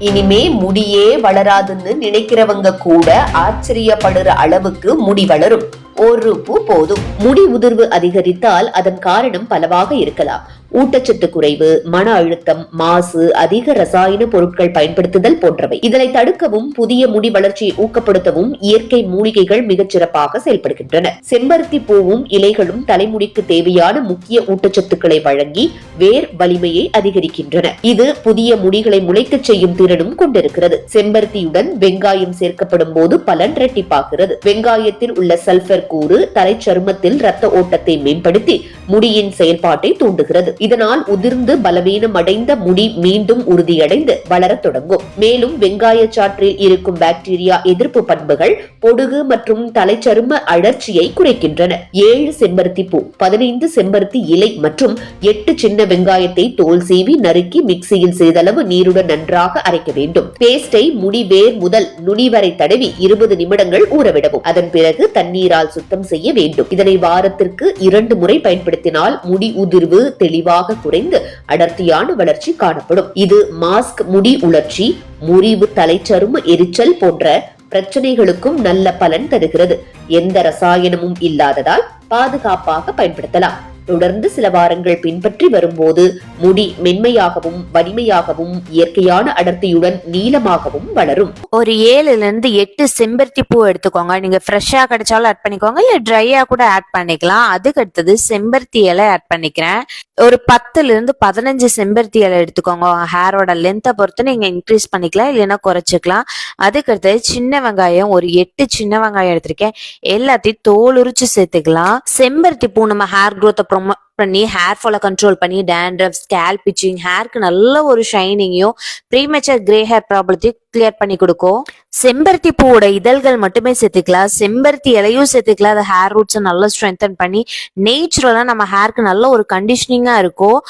இனிமே முடியே வளராதுன்னு நினைக்கிறவங்க கூட ஆச்சரியப்படுற அளவுக்கு முடி வளரும். ஒரு பூ போதும். முடி உதிர்வு அதிகரித்தால் அதன் காரணம் பலவாக இருக்கலாம். ஊட்டச்சத்து குறைவு மன அழுத்தம் மாசு அதிக ரசாயன பொருட்கள் பயன்படுத்துதல் போன்றவை. இதனை தடுக்கவும் புதிய முடி வளர்ச்சியை ஊக்கப்படுத்தவும் இயற்கை மூலிகைகள் மிகச் சிறப்பாக செயல்படுகின்றன. செம்பருத்தி பூவும் இலைகளும் தலைமுடிக்கு தேவையான முக்கிய ஊட்டச்சத்துக்களை வழங்கி வேர் வலிமையை அதிகரிக்கின்றன. இது புதிய முடிகளை முளைக்கச் செய்யும் திறனும் கொண்டிருக்கிறது. செம்பருத்தியுடன் வெங்காயம் சேர்க்கப்படும் போது பலன் இரட்டிப்பாகிறது. வெங்காயத்தில் உள்ள சல்பர் கூறு தலைச்சருமத்தில் ரத்த ஓட்டத்தை மேம்படுத்தி முடியின் செயல்பாட்டை தூண்டுகிறது. இதனால் உதிர்ந்து பலவீனம் அடைந்த முடி மீண்டும் உறுதியடைந்து வளரத் தொடங்கும். மேலும் வெங்காய சாற்றில் இருக்கும் பாக்டீரியா எதிர்ப்பு பண்புகள் பொடுகு மற்றும் தலைச்சரும அழற்சியை குறைக்கின்றன. ஏழு செம்பருத்தி பூ பதினைந்து செம்பருத்தி இலை மற்றும் எட்டு சின்ன வெங்காயத்தை தோல் சீவி நறுக்கி மிக்சியில் சிறிதளவு நீருடன் நன்றாக அரைக்க வேண்டும். பேஸ்டை முடி வேர் முதல் நுனி வரை தடவி இருபது நிமிடங்கள் ஊறவிடவும். அதன் பிறகு தண்ணீரால் சுத்தம் செய்ய வேண்டும். இதனை வாரத்திற்கு இரண்டு முறை பயன்படுத்தினால் முடி உதிர்வு தெளிவாக குறைந்து அடர்த்தியான வளர்ச்சி காணப்படும். இது மாஸ்க் முடி உலர்ச்சி முறிவு தலைச்சரும எரிச்சல் போன்ற பிரச்சனைகளுக்கும் நல்ல பலன் தருகிறது. எந்த ரசாயனமும் இல்லாததால் பாதுகாப்பாக பயன்படுத்தலாம். தொடர்ந்து சில வாரங்கள் பின்பற்றி வரும்போது முடி மென்மையாகவும் வலிமையாகவும் இயற்கையான அடர்த்தியுடன் நீளமாகவும் வளரும். ஒரு ஏழுல இருந்து எட்டு செம்பருத்தி பூ எடுத்துக்கோங்க. நீங்க ஃப்ரெஷ்ஷா கிடைச்சாலும் ஆட் பண்ணிக்கோங்க. இல்ல ட்ரையா கூட ஆட் பண்ணிக்கலாம். அதுக்கு அடுத்தது செம்பருத்தி இலை ஆட் பண்ணிக்கிறேன். ஒரு பத்துல இருந்து பதினஞ்சு செம்பருத்தி இலை எடுத்துக்கோங்க. ஹேரோட லென்த்தை பொறுத்து நீங்க இன்க்ரீஸ் பண்ணிக்கலாம். இல்லைன்னா குறைச்சிக்கலாம். அதுக்கு அடுத்தது சின்ன வெங்காயம். ஒரு எட்டு சின்ன வெங்காயம் எடுத்திருக்கேன். எல்லாத்தையும் தோல் உரிச்சு சேர்த்துக்கலாம். செம்பருத்தி பூ நம்ம ஹேர் க்ரோத்தை ப்ரொமோட் பண்ணி ஹேர் ஃபாலை கண்ட்ரோல் பண்ணி டேண்ட்ரஃப் ஸ்கேல் பிச்சிங் ஹேருக்கு நல்ல ஒரு ஷைனிங்கையும் ப்ரீமெச்சர் கிரே ஹேர் ப்ராப்ளத்தையும் கிளியர் பண்ணி கொடுக்கும். செம்பருத்தி பூவோட இதழ்கள் மட்டுமே சேர்த்துக்கலாம். செம்பருத்தி இலையும் சேர்த்துக்கலாம். அது ஹேர் ரூட்ஸை நல்லா ஸ்ட்ரென்தன் பண்ணி நேச்சுரலாக நம்ம ஹேருக்கு நல்ல ஒரு கண்டிஷனிங்காக இருக்கும்.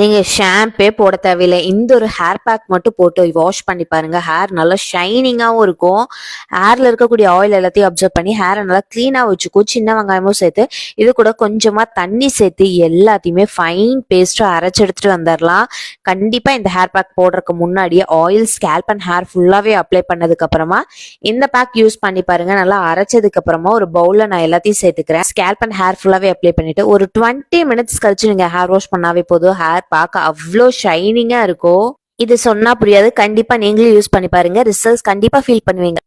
நீங்க ஷாம்பே போட தேவையில்லை. இந்த ஒரு ஹேர் பேக் மட்டும் போட்டு வாஷ் பண்ணி பாருங்க. ஹேர் நல்லா ஷைனிங்காவும் இருக்கும். ஹேர்ல இருக்கக்கூடிய ஆயில் எல்லாத்தையும் அப்சர்வ் பண்ணி ஹேரை நல்லா கிளீனா வச்சுக்கோ. சின்ன வெங்காயமும் சேர்த்து இது கூட கொஞ்சமா தண்ணி சேர்த்து எல்லாத்தையுமே ஃபைன் பேஸ்டா அரைச்சு எடுத்துட்டு வந்துடலாம் கண்டிப்பா இந்த ஹேர் பேக் போடுறதுக்கு முன்னாடியே ஆயில் ஸ்கேல்ப் அண்ட் ஹேர் ஃபுல்லாவே அப்ளை பண்ணதுக்கு அப்புறமா இந்த பேக் யூஸ் பண்ணி பாருங்க. நல்லா அரைச்சதுக்கு அப்புறமா ஒரு பவுல்ல நான் எல்லாத்தையும் சேர்த்துக்கிறேன். ஸ்கேல்ப் அண்ட் ஹேர் ஃபுல்லாவே அப்ளை பண்ணிட்டு ஒரு டுவெண்ட்டி மினிட்ஸ் கழிச்சு நீங்க ஹேர் வாஷ் பண்ணாவே போதும். ஹேர் பார்க்க அவ்வளோ ஷைனிங்கா இருக்கும் இது சொன்னா புரியாது. கண்டிப்பா நீங்களும் யூஸ் பண்ணி பாருங்க. ரிசல்ட்ஸ் கண்டிப்பா ஃபீல் பண்ணுவீங்க.